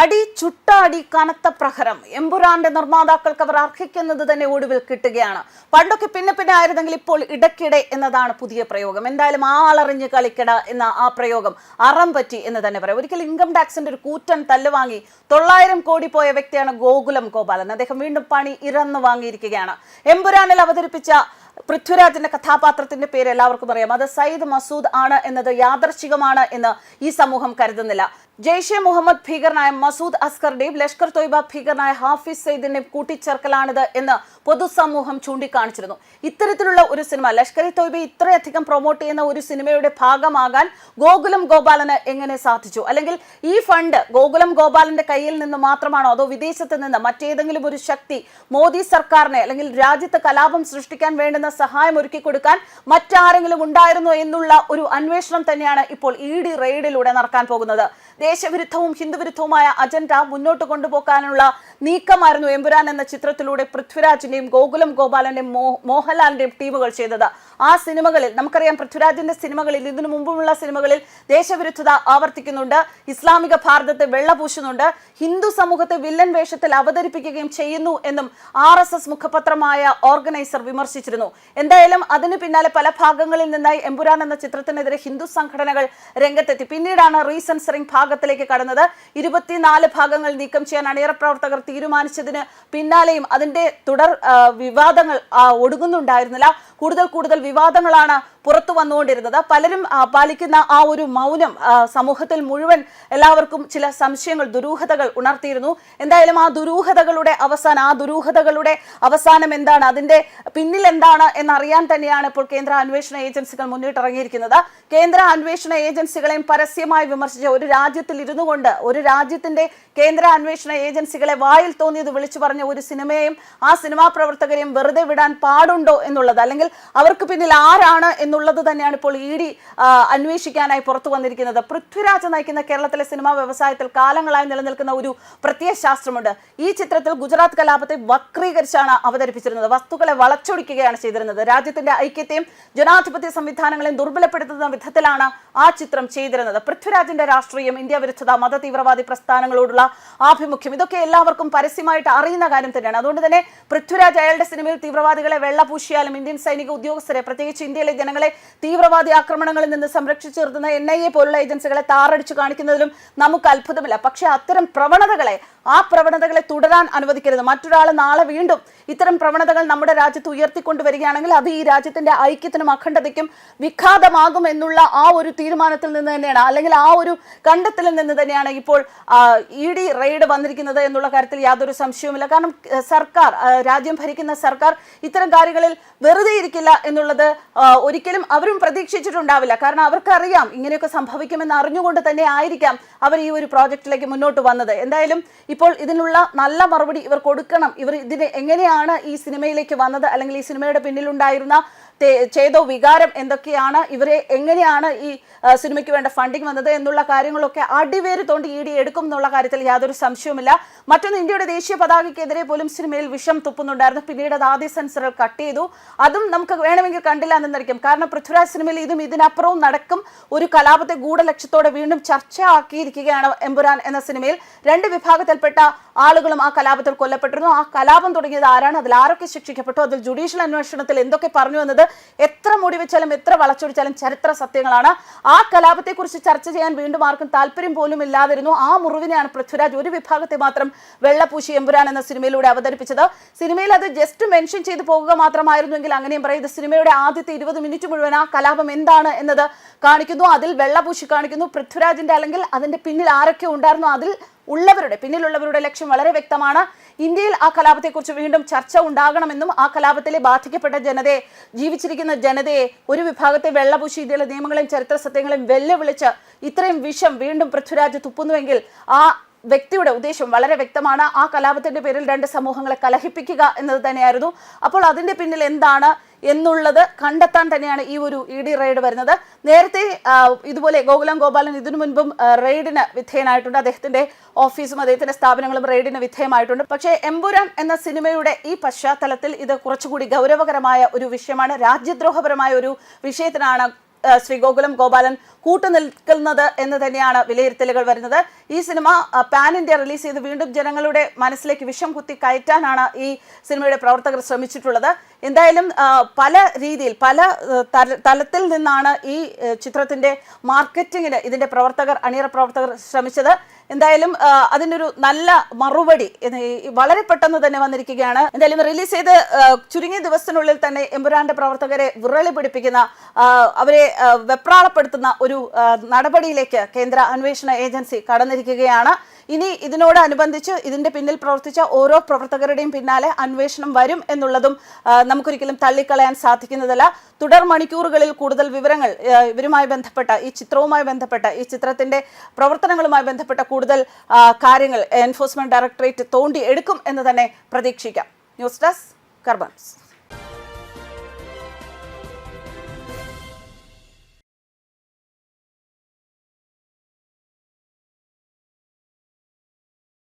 അടി ചുട്ട അടി കനത്ത പ്രഹരം. എമ്പുരാന്റെ നിർമ്മാതാക്കൾക്ക് അവർ അർഹിക്കുന്നത് തന്നെ ഒടുവിൽ കിട്ടുകയാണ്. പണ്ടൊക്കെ പിന്നെ പിന്നെ ആയിരുന്നെങ്കിൽ ഇപ്പോൾ ഇടയ്ക്കിടെ എന്നതാണ് പുതിയ പ്രയോഗം. എന്തായാലും ആളറിഞ്ഞ് കളിക്കട എന്ന ആ പ്രയോഗം അറം പറ്റി എന്ന് തന്നെ പറയാം. ഒരിക്കൽ ഇൻകം ടാക്സിന്റെ ഒരു കൂറ്റൻ തല്ല് വാങ്ങി തൊള്ളായിരം കോടി പോയ വ്യക്തിയാണ് ഗോകുലം ഗോപാലൻ. അദ്ദേഹം വീണ്ടും പണി ഇറന്നു വാങ്ങിയിരിക്കുകയാണ്. എമ്പുരാനിൽ അവതരിപ്പിച്ച പൃഥ്വിരാജിന്റെ കഥാപാത്രത്തിന്റെ പേര് എല്ലാവർക്കും അറിയാം. അത് സയ്യിദ് മസൂദ് ആണ് എന്നത് യാദർശികമാണ് എന്ന് ഈ സമൂഹം കരുതുന്നില്ല. ജെയ്ഷെ മുഹമ്മദ് ഭീകരനായ മസൂദ് അസ്കറിന്റെയും ലഷ്കർ തൊയ്ബ ഭീകരനായ ഹാഫിസ് സെയ്ദിന്റെയും കൂട്ടിച്ചേർക്കലാണിത് എന്ന് പൊതുസമൂഹം ചൂണ്ടിക്കാണിച്ചിരുന്നു. ഇത്തരത്തിലുള്ള ഒരു സിനിമ ലഷ്കർ തൊയ്ബ ഇത്രയധികം പ്രൊമോട്ട് ചെയ്യുന്ന ഒരു സിനിമയുടെ ഭാഗമാകാൻ ഗോകുലം ഗോപാലന് എങ്ങനെ സാധിച്ചു? അല്ലെങ്കിൽ ഈ ഫണ്ട് ഗോകുലം ഗോപാലന്റെ കയ്യിൽ നിന്ന് മാത്രമാണോ അതോ വിദേശത്ത് നിന്ന് മറ്റേതെങ്കിലും ഒരു ശക്തി മോദി സർക്കാരിനെ അല്ലെങ്കിൽ രാജ്യത്ത് കലാപം സൃഷ്ടിക്കാൻ വേണ്ടുന്ന സഹായം ഒരുക്കി കൊടുക്കാൻ മറ്റാരെങ്കിലും ഉണ്ടായിരുന്നോ എന്നുള്ള ഒരു അന്വേഷണം തന്നെയാണ് ഇപ്പോൾ ഇ ഡി റെയ്ഡിലൂടെ നടക്കാൻ പോകുന്നത്. ദേശവിരുദ്ധവും ഹിന്ദുവിരുദ്ധവുമായ അജണ്ട മുന്നോട്ട് കൊണ്ടുപോകാനുള്ള നീക്കമായിരുന്നു എമ്പുരാൻ എന്ന ചിത്രത്തിലൂടെ പൃഥ്വിരാജിന്റെയും ഗോകുലം ഗോപാലന്റെയും മോഹൻലാലിന്റെയും ടീമുകൾ ചെയ്തത്. ആ സിനിമകളിൽ നമുക്കറിയാം പൃഥ്വിരാജിന്റെ സിനിമകളിൽ ഇതിനു മുമ്പുമുള്ള സിനിമകളിൽ ദേശവിരുദ്ധത ആവർത്തിക്കുന്നുണ്ട് ഇസ്ലാമിക ഭാരതത്തെ വെള്ളപൂശുന്നുണ്ട് ഹിന്ദു സമൂഹത്തെ വില്ലൻ വേഷത്തിൽ അവതരിപ്പിക്കുകയും ചെയ്യുന്നു എന്നും ആർ എസ് എസ് മുഖപത്രമായ ഓർഗനൈസർ വിമർശിച്ചിരുന്നു. എന്തായാലും അതിന് പിന്നാലെ പല ഭാഗങ്ങളിൽ നിന്നായി എമ്പുരാൻ എന്ന ചിത്രത്തിനെതിരെ ഹിന്ദു സംഘടനകൾ രംഗത്തെത്തി. പിന്നീടാണ് റീസെൻസറിംഗ് ഭാഗത്തിലേക്ക് കടന്നത്. ഇരുപത്തിനാല് ഭാഗങ്ങൾ നീക്കം ചെയ്യാൻ അണിയറ പ്രവർത്തകർ തീരുമാനിച്ചതിന് പിന്നാലെയും അതിന്റെ തുടർ വിവാദങ്ങൾ ഒടുങ്ങുന്നുണ്ടായിരുന്നില്ല. കൂടുതൽ കൂടുതൽ വിവാദങ്ങളാണ് പുറത്തു വന്നുകൊണ്ടിരുന്നത്. പലരും പാലിക്കുന്ന ആ ഒരു മൗനം സമൂഹത്തിൽ മുഴുവൻ എല്ലാവർക്കും ചില സംശയങ്ങൾ ദുരൂഹതകൾ ഉണർത്തിയിരുന്നു. എന്തായാലും ആ ദുരൂഹതകളുടെ അവസാനം ആ ദുരൂഹതകളുടെ അവസാനം എന്താണ്? അതിന്റെ പിന്നിൽ എന്താണ് എന്നറിയാൻ തന്നെയാണ് ഇപ്പോൾ കേന്ദ്ര അന്വേഷണ ഏജൻസികൾ മുന്നിട്ടിറങ്ങിയിരിക്കുന്നത്. കേന്ദ്ര അന്വേഷണ ഏജൻസികളെയും പരസ്യമായി വിമർശിച്ച ഒരു രാജ്യത്തിൽ ഇരുന്നു കൊണ്ട് ഒരു രാജ്യത്തിന്റെ കേന്ദ്ര അന്വേഷണ ഏജൻസികളെ വായിൽ തോന്നിയത് വിളിച്ചു പറഞ്ഞ ഒരു സിനിമയെയും ആ സിനിമാ പ്രവർത്തകരെയും വെറുതെ വിടാൻ പാടുണ്ടോ എന്നുള്ളത്? അല്ലെങ്കിൽ അവർക്ക് പിന്നിൽ ആരാണ് എന്നുള്ളത് തന്നെയാണ് ഇപ്പോൾ ഇ ഡി അന്വേഷിക്കാനായി പുറത്തു വന്നിരിക്കുന്നത്. പൃഥ്വിരാജ് നയിക്കുന്ന കേരളത്തിലെ സിനിമാ വ്യവസായത്തിൽ കാലങ്ങളായി നിലനിൽക്കുന്ന ഒരു പ്രത്യയശാസ്ത്രമുണ്ട് ഈ ചിത്രത്തിൽ ഗുജറാത്ത് കലാപത്തെ വക്രീകരിച്ചാണ് അവതരിപ്പിച്ചിരുന്നത്. വസ്തുക്കളെ വളച്ചൊടിക്കുകയാണ് ചെയ്തിരുന്നത്. രാജ്യത്തിന്റെ ഐക്യത്തെയും ജനാധിപത്യ സംവിധാനങ്ങളെയും ദുർബലപ്പെടുത്തുന്ന വിധത്തിലാണ് ആ ചിത്രം ചെയ്തിരുന്നത്. പൃഥ്വിരാജിന്റെ രാഷ്ട്രീയം വിരുദ്ധത മത തീവ്രവാദി പ്രസ്ഥാനങ്ങളോടുള്ള ആഭിമുഖ്യം ഇതൊക്കെ എല്ലാവർക്കും പരസ്യമായിട്ട് അറിയുന്ന കാര്യം തന്നെയാണ്. അതുകൊണ്ട് തന്നെ പൃഥ്വിരാജ് അയാളുടെ സിനിമയിൽ തീവ്രവാദികളെ വെള്ളപൂശിയാലും ഇന്ത്യൻ സൈനിക ഉദ്യോഗസ്ഥരെ പ്രത്യേകിച്ച് ഇന്ത്യയിലെ ജനങ്ങളെ തീവ്രവാദി ആക്രമണങ്ങളിൽ നിന്ന് സംരക്ഷിച്ചു നിർത്തുന്ന എൻ ഐ എ പോലുള്ള ഏജൻസികളെ താറടിച്ചു കാണിക്കുന്നതിലും നമുക്ക് അത്ഭുതമില്ല. പക്ഷേ അത്തരം പ്രവണതകളെ ആ പ്രവണതകളെ തുടരാൻ അനുവദിക്കരുത്. മറ്റൊരാൾ നാളെ വീണ്ടും ഇത്തരം പ്രവണതകൾ നമ്മുടെ രാജ്യത്ത് ഉയർത്തിക്കൊണ്ടുവരികയാണെങ്കിൽ അത് ഈ രാജ്യത്തിന്റെ ഐക്യത്തിനും അഖണ്ഡതയ്ക്കും വിഘാതമാകും എന്നുള്ള ആ ഒരു തീരുമാനത്തിൽ നിന്ന് തന്നെയാണ്. അല്ലെങ്കിൽ ആ ഒരു കണ്ടെത്തലിൽ നിന്ന് തന്നെയാണ് ഇപ്പോൾ ഇ ഡി റെയ്ഡ് വന്നിരിക്കുന്നത് എന്നുള്ള കാര്യത്തിൽ യാതൊരു സംശയവുമില്ല. കാരണം സർക്കാർ രാജ്യം ഭരിക്കുന്ന സർക്കാർ ഇത്തരം കാര്യങ്ങളിൽ വെറുതെ ഇരിക്കില്ല എന്നുള്ളത് ഒരിക്കലും അവരും പ്രതീക്ഷിച്ചിട്ടുണ്ടാവില്ല. കാരണം അവർക്കറിയാം ഇങ്ങനെയൊക്കെ സംഭവിക്കുമെന്ന് അറിഞ്ഞുകൊണ്ട് തന്നെ ആയിരിക്കാം അവർ ഈ ഒരു പ്രോജക്റ്റിലേക്ക് മുന്നോട്ട് വന്നത്. എന്തായാലും ഇപ്പോൾ ഇതിനുള്ള നല്ല മറുപടി ഇവർ കൊടുക്കണം. ഇവർ ഇതിന് എങ്ങനെയാണ് ഈ സിനിമയിലേക്ക് വന്നത്? അല്ലെങ്കിൽ ഈ സിനിമയുടെ പിന്നിലുണ്ടായിരുന്ന തേ- ചേതോ വികാരം എന്തൊക്കെയാണ്? ഇവരെ എങ്ങനെയാണ് ഈ സിനിമയ്ക്ക് വേണ്ട ഫണ്ടിങ് വന്നത് എന്നുള്ള കാര്യങ്ങളൊക്കെ അടിവേര് തോണ്ടി ഇ ഡി എടുക്കും എന്നുള്ള കാര്യത്തിൽ യാതൊരു സംശയവുമില്ല. മറ്റൊന്ന് ഇന്ത്യയുടെ ദേശീയ പതാകയ്ക്കെതിരെ പോലും സിനിമയിൽ വിഷം തുപ്പുന്നുണ്ടായിരുന്നു. പിന്നീട് അത് ആദ്യ സെൻസറിൽ കട്ട് ചെയ്തു. അതും നമുക്ക് വേണമെങ്കിൽ കണ്ടില്ല എന്നായിരിക്കും കാരണം പൃഥ്വിരാജ് സിനിമയിൽ ഇതും ഇതിനപ്പുറവും നടക്കും. ഒരു കലാപത്തെ ഗൂഢലക്ഷ്യത്തോടെ വീണ്ടും ചർച്ച ആക്കിയിരിക്കുകയാണ് എമ്പുരാൻ എന്ന സിനിമയിൽ. രണ്ട് വിഭാഗത്തിൽപ്പെട്ട ആളുകളും ആ കലാപത്തിൽ കൊല്ലപ്പെട്ടിരുന്നു. ആ കലാപം തുടങ്ങിയത് ആരാണ്? അതിൽ ആരൊക്കെ ശിക്ഷിക്കപ്പെട്ടു? അതിൽ ജുഡീഷ്യൽ അന്വേഷണത്തിൽ എന്തൊക്കെ പറഞ്ഞു എന്നത് എത്ര മുടി വെച്ചാലും എത്ര വളച്ചൊടിച്ചാലും ചരിത്ര സത്യങ്ങളാണ്. ആ കലാപത്തെക്കുറിച്ച് ചർച്ച ചെയ്യാൻ വീണ്ടും ആർക്കും താല്പര്യം പോലും ഇല്ലാതിരുന്നു. ആ മുറിവിനെയാണ് പൃഥ്വിരാജ് ഒരു വിഭാഗത്തെ മാത്രം വെള്ളപൂശി എമ്പുരാൻ എന്ന സിനിമയിലൂടെ അവതരിപ്പിച്ചത്. സിനിമയിൽ അത് ജസ്റ്റ് മെൻഷൻ ചെയ്ത് പോകുക മാത്രമായിരുന്നുവെങ്കിൽ അങ്ങനെയും പറയും. ഇത് സിനിമയുടെ ആദ്യത്തെ ഇരുപത് മിനിറ്റ് മുഴുവൻ ആ കലാപം എന്താണ് എന്നത് കാണിക്കുന്നു. അതിൽ വെള്ളപൂശി കാണിക്കുന്നു. പൃഥ്വിരാജിന്റെ അല്ലെങ്കിൽ അതിന്റെ പിന്നിൽ ആരൊക്കെ ഉണ്ടായിരുന്നു അതിൽ ഉള്ളവരുടെ പിന്നിലുള്ളവരുടെ ലക്ഷ്യം വളരെ വ്യക്തമാണ്. ഇന്ത്യയിൽ ആ കലാപത്തെക്കുറിച്ച് വീണ്ടും ചർച്ച ഉണ്ടാകണമെന്നും ആ കലാപത്തിലെ ബാധിക്കപ്പെട്ട ജനതയെ ജീവിച്ചിരിക്കുന്ന ജനതയെ ഒരു വിഭാഗത്തെ വെള്ളപൂശി ഇന്ത്യയിലെ നിയമങ്ങളെയും ചരിത്ര സത്യങ്ങളെയും വെല്ലുവിളിച്ച് ഇത്രയും വിഷം വീണ്ടും പൃഥ്വിരാജ് തുപ്പുന്നുവെങ്കിൽ ആ വ്യക്തിയുടെ ഉദ്ദേശം വളരെ വ്യക്തമാണ്. ആ കലാപത്തിന്റെ പേരിൽ രണ്ട് സമൂഹങ്ങളെ കലഹിപ്പിക്കുക എന്നത് തന്നെയായിരുന്നു. അപ്പോൾ അതിന്റെ പിന്നിൽ എന്താണ് എന്നുള്ളത് കണ്ടെത്താൻ തന്നെയാണ് ഈ ഒരു ഇ ഡി റെയ്ഡ് വരുന്നത്. നേരത്തെ ഇതുപോലെ ഗോകുലം ഗോപാലൻ ഇതിനു മുൻപും റെയ്ഡിന് വിധേയനായിട്ടുണ്ട്. അദ്ദേഹത്തിന്റെ ഓഫീസും അദ്ദേഹത്തിന്റെ സ്ഥാപനങ്ങളും റെയ്ഡിന് വിധേയമായിട്ടുണ്ട്. പക്ഷേ എമ്പുരാൻ എന്ന സിനിമയുടെ ഈ പശ്ചാത്തലത്തിൽ ഇത് കുറച്ചുകൂടി ഗൗരവകരമായ ഒരു വിഷയമാണ്. രാജ്യദ്രോഹപരമായ ഒരു വിഷയത്തിനാണ് ശ്രീ ഗോകുലം ഗോപാലൻ കൂട്ടുനിൽക്കുന്നത് എന്ന് തന്നെയാണ് വിലയിരുത്തലുകൾ വരുന്നത്. ഈ സിനിമ പാൻ ഇന്ത്യ റിലീസ് ചെയ്ത് വീണ്ടും ജനങ്ങളുടെ മനസ്സിലേക്ക് വിഷം കുത്തി കയറ്റാനാണ് ഈ സിനിമയുടെ പ്രവർത്തകർ ശ്രമിച്ചിട്ടുള്ളത്. എന്തായാലും പല രീതിയിൽ പല തലത്തിൽ നിന്നാണ് ഈ ചിത്രത്തിന്റെ മാർക്കറ്റിങ്ങിന് ഇതിന്റെ പ്രവർത്തകർ അണിയറ പ്രവർത്തകർ ശ്രമിച്ചത്. എന്തായാലും അതിനൊരു നല്ല മറുപടി വളരെ പെട്ടെന്ന് തന്നെ വന്നിരിക്കുകയാണ്. എന്തായാലും റിലീസ് ചെയ്ത് ചുരുങ്ങിയ ദിവസത്തിനുള്ളിൽ തന്നെ എമ്പുരാന്റെ പ്രവർത്തകരെ വിറളി പിടിപ്പിക്കുന്ന അവരെ വെപ്രാളപ്പെടുത്തുന്ന ഒരു നടപടിയിലേക്ക് കേന്ദ്ര അന്വേഷണ ഏജൻസി കടന്നിരിക്കുകയാണ്. ഇനി ഇതിനോടനുബന്ധിച്ച് ഇതിന്റെ പിന്നിൽ പ്രവർത്തിച്ച ഓരോ പ്രവർത്തകരുടെയും പിന്നാലെ അന്വേഷണം വരും എന്നുള്ളതും നമുക്കൊരിക്കലും തള്ളിക്കളയാൻ സാധിക്കുന്നതല്ല. തുടർ മണിക്കൂറുകളിൽ കൂടുതൽ വിവരങ്ങൾ ഇവരുമായി ബന്ധപ്പെട്ട ഈ ചിത്രവുമായി ബന്ധപ്പെട്ട ഈ ചിത്രത്തിന്റെ പ്രവർത്തനങ്ങളുമായി ബന്ധപ്പെട്ട കൂടുതൽ കാര്യങ്ങൾ എൻഫോഴ്സ്മെന്റ് ഡയറക്ടറേറ്റ് തോണ്ടി എടുക്കും എന്ന് തന്നെ പ്രതീക്ഷിക്കാം. News desk കർബൺസ്